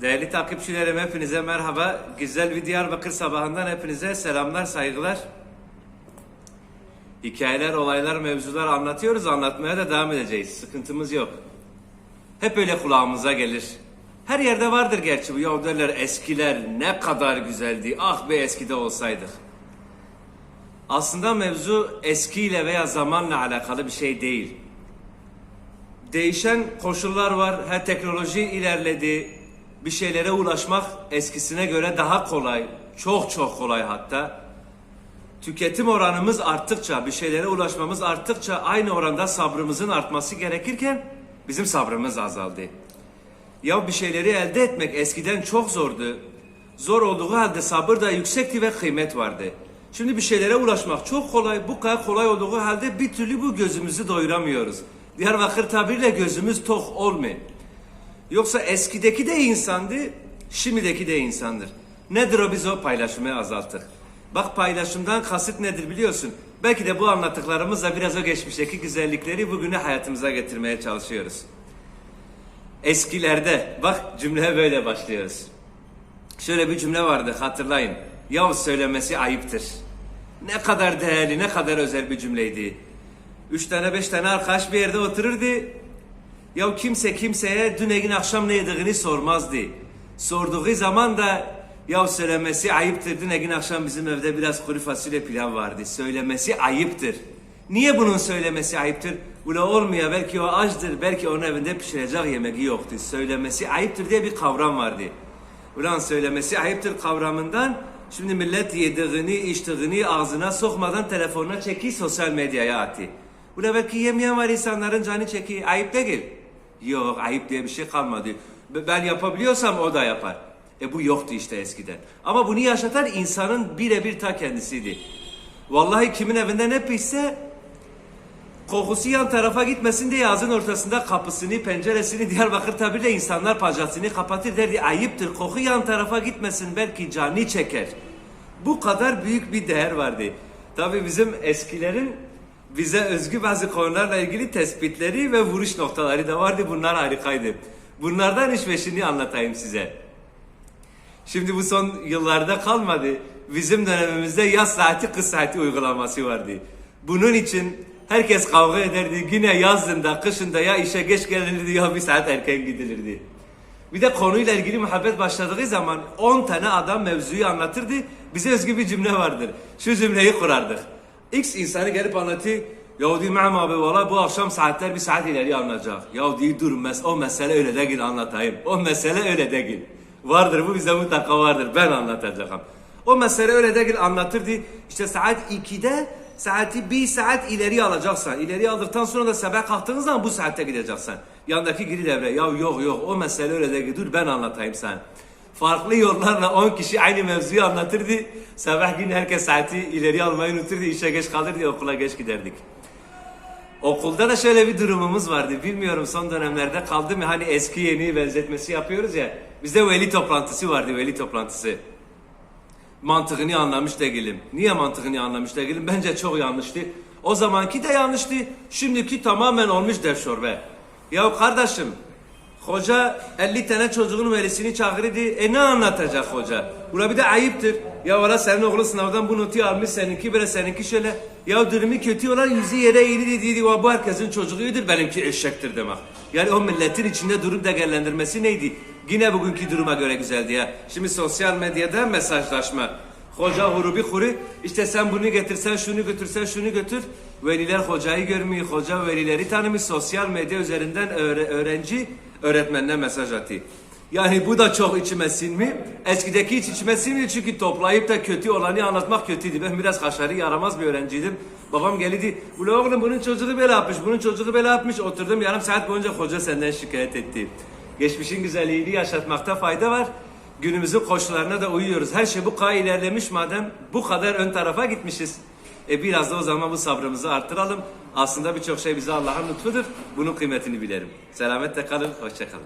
Değerli takipçilerim hepinize merhaba. Güzel bir Diyarbakır sabahından hepinize selamlar, saygılar. Hikayeler, olaylar, mevzular anlatıyoruz. Anlatmaya da devam edeceğiz. Sıkıntımız yok. Hep öyle kulağımıza gelir. Her yerde vardır gerçi bu. Ya eskiler ne kadar güzeldi. Ah be eskide olsaydık. Aslında mevzu eskiyle veya zamanla alakalı bir şey değil. Değişen koşullar var. Her teknoloji ilerledi. Bir şeylere ulaşmak eskisine göre daha kolay. Çok çok kolay hatta. Tüketim oranımız arttıkça, bir şeylere ulaşmamız arttıkça aynı oranda sabrımızın artması gerekirken bizim sabrımız azaldı. Ya bir şeyleri elde etmek eskiden çok zordu. Zor olduğu halde sabır da yüksekti ve kıymet vardı. Şimdi bir şeylere ulaşmak çok kolay. Bu kadar kolay olduğu halde bir türlü bu gözümüzü doyuramıyoruz. Diyarbakır tabiriyle gözümüz tok olmuyor. Yoksa eskideki de insandı, şimdideki de insandır. Nedir o biz o paylaşımı azalttık. Bak paylaşımdan kasıt nedir biliyorsun. Belki de bu anlattıklarımızla biraz o geçmişteki güzellikleri bugüne hayatımıza getirmeye çalışıyoruz. Eskilerde bak cümleye böyle başlıyoruz. Şöyle bir cümle vardı hatırlayın. Yav söylemesi ayıptır. Ne kadar değerli, ne kadar özel bir cümleydi. Üç tane beş tane arkadaş bir yerde otururdu. Ya kimse kimseye dün egin akşam ne yediğini sormazdı. Sorduğu zaman da ya söylemesi ayıptır. Dün egin akşam bizim evde biraz kuru fasulye pilav vardı. Söylemesi ayıptır. Niye bunun söylemesi ayıptır? Ula olmuyor belki o açtır, belki onun evinde pişirecek yemeği yoktu. Söylemesi ayıptır diye bir kavram vardı. Ulan söylemesi ayıptır kavramından şimdi millet yediğini, içtiğini ağzına sokmadan telefonuna çeki sosyal medyaya attı. Ula belki yemeyen var insanların canı çeki. Ayıp değil. Yok ayıp diye bir şey kalmadı. Ben yapabiliyorsam o da yapar. E bu yoktu işte eskiden. Ama bunu yaşatan insanın birebir ta kendisiydi. Vallahi kimin evinde ne pişse kokusu yan tarafa gitmesin diye yazın ortasında kapısını, penceresini, Diyarbakır tabirle insanlar pacasını kapatır derdi. Ayıptır koku yan tarafa gitmesin belki canı çeker. Bu kadar büyük bir değer vardı. Tabi bizim eskilerin bize özgü bazı konularla ilgili tespitleri ve vuruş noktaları da vardı. Bunlar harikaydı. Bunlardan üç beşini anlatayım size. Şimdi bu son yıllarda kalmadı. Bizim dönemimizde yaz saati kış saati uygulaması vardı. Bunun için herkes kavga ederdi. Yine yazında, kışında ya işe geç gelirdi ya bir saat erken gidilirdi. Bir de konuyla ilgili muhabbet başladığı zaman 10 tane adam mevzuyu anlatırdı. Bize özgü bir cümle vardır. Şu cümleyi kurardık. X insanı gelip anlatıyor. Ya diyor Mehmet abi valla bu akşam saatler bir saat ileri alınacak. Ya diyor dur mes o mesele öyle değil anlatayım. O mesele öyle değil. Vardır bu bize mutlaka vardır. Ben anlatacağım. O mesele öyle değil anlatırdı. İşte saat 2'de saati bir saat ileri alacaksan. ileri aldıktan sonra da sabah kalktığın zaman bu saatte gideceksin. Yandaki giri devre. Ya yok yok o mesele öyle değil. Dur ben anlatayım sen. Farklı yollarla 10 kişi aynı mevzuyu anlatırdı. Sabah gün herkes saati ileri almayı unuturdu. işe geç kalırdı okula geç giderdik. Okulda da şöyle bir durumumuz vardı. Bilmiyorum son dönemlerde kaldı mı? Hani eski yeni benzetmesi yapıyoruz ya. Bizde veli toplantısı vardı, veli toplantısı. Mantığını anlamış değilim. Niye mantığını anlamış değilim? Bence çok yanlıştı. O zamanki de yanlıştı. Şimdiki tamamen olmuş devşorbe. Ya kardeşim, hoca 50 tane çocuğun velisini çağırdı. E ne anlatacak hoca? Buna bir de ayıptır. Ya valla senin oğlun sınavdan bu notu almış, seninki böyle, seninki şöyle. Ya durumu kötü olan yüzü yere eğildi dedi. Bu herkesin çocuğudur, benimki eşektir demek. Yani o milletin içinde durum değerlendirmesi neydi? Yine bugünkü duruma göre güzeldi ya. Şimdi sosyal medyada mesajlaşma. Hoca hurubi huru. İşte sen bunu getirsen, şunu götürsen, şunu götür. Veliler hocayı görmüyor, hoca velileri tanımıyor. Sosyal medya üzerinden öğre- öğrenci öğretmenine mesaj atıyor. Yani bu da çok içime sinmiyor. Eskideki hiç içime sinmiyor çünkü toplayıp da kötü olanı anlatmak kötüydü. Ben biraz kaşarı yaramaz bir öğrenciydim. Babam geldi. Ula oğlum bunun çocuğu böyle yapmış, bunun çocuğu böyle yapmış. Oturdum yarım saat boyunca hoca senden şikayet etti. Geçmişin güzelliğini yaşatmakta fayda var. Günümüzün koşullarına da uyuyoruz. Her şey bu kadar ilerlemiş madem bu kadar ön tarafa gitmişiz. E biraz da o zaman bu sabrımızı arttıralım. Aslında birçok şey bize Allah'ın lütfudur. Bunun kıymetini bilelim. Selametle kalın, hoşça kalın.